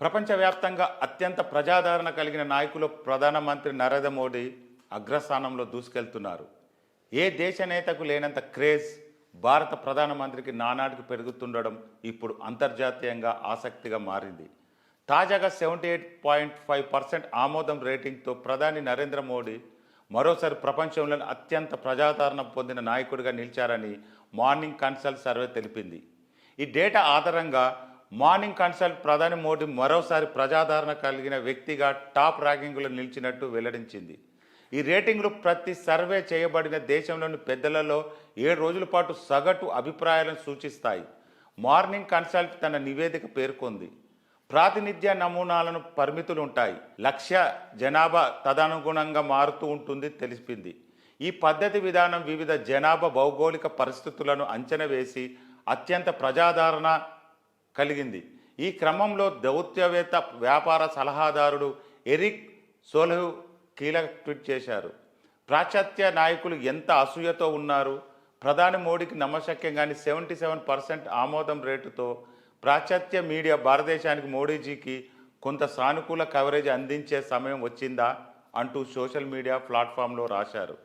ప్రపంచవ్యాప్తంగా అత్యంత ప్రజాదరణ కలిగిన నాయకులు ప్రధానమంత్రి నరేంద్ర మోడీ అగ్రస్థానంలో దూసుకెళ్తున్నారు. ఏ దేశ నేతకు లేనంత క్రేజ్ భారత ప్రధానమంత్రికి నానాటికి పెరుగుతుండడం ఇప్పుడు అంతర్జాతీయంగా ఆసక్తిగా మారింది. తాజాగా seventy eight point five percent ఆమోదం రేటింగ్తో ప్రధాని నరేంద్ర మోడీ మరోసారి ప్రపంచంలోని అత్యంత ప్రజాదరణ పొందిన నాయకుడిగా నిలిచారని మార్నింగ్ కన్సల్ట్ సర్వే తెలిపింది. ఈ డేటా ఆధారంగా మార్నింగ్ కన్సల్ట్ ప్రధాని మోడీ మరోసారి ప్రజాదరణ కలిగిన వ్యక్తిగా టాప్ ర్యాంకింగ్లో నిలిచినట్టు వెల్లడించింది. ఈ రేటింగ్లు ప్రతి సర్వే చేయబడిన దేశంలోని పెద్దలలో ఏడు రోజుల పాటు సగటు అభిప్రాయాలను సూచిస్తాయి. మార్నింగ్ కన్సల్ట్ తన నివేదిక పేర్కొంది. ప్రాతినిధ్య నమూనాలను పరిమితులు ఉంటాయి. లక్ష్య జనాభా తదనుగుణంగా మారుతూ ఉంటుంది తెలిపింది. ఈ పద్ధతి విధానం వివిధ జనాభా భౌగోళిక పరిస్థితులను అంచనా వేసి అత్యంత ప్రజాదరణ కలిగింది. ఈ క్రమంలో దౌత్యవేత్త వ్యాపార సలహాదారుడు ఎరిక్ సోలహు కీలక ట్వీట్ చేశారు. పాశ్చాత్య నాయకులు ఎంత అసూయతో ఉన్నారు? ప్రధాని మోడీకి నమ్మశక్యం కానీ సెవెంటీ సెవెన్ పర్సెంట్ ఆమోదం రేటుతో పాశ్చాత్య మీడియా భారతదేశానికి మోడీజీకి కొంత సానుకూల కవరేజ్ అందించే సమయం వచ్చిందా? అంటూ సోషల్ మీడియా ప్లాట్ఫామ్లో రాశారు.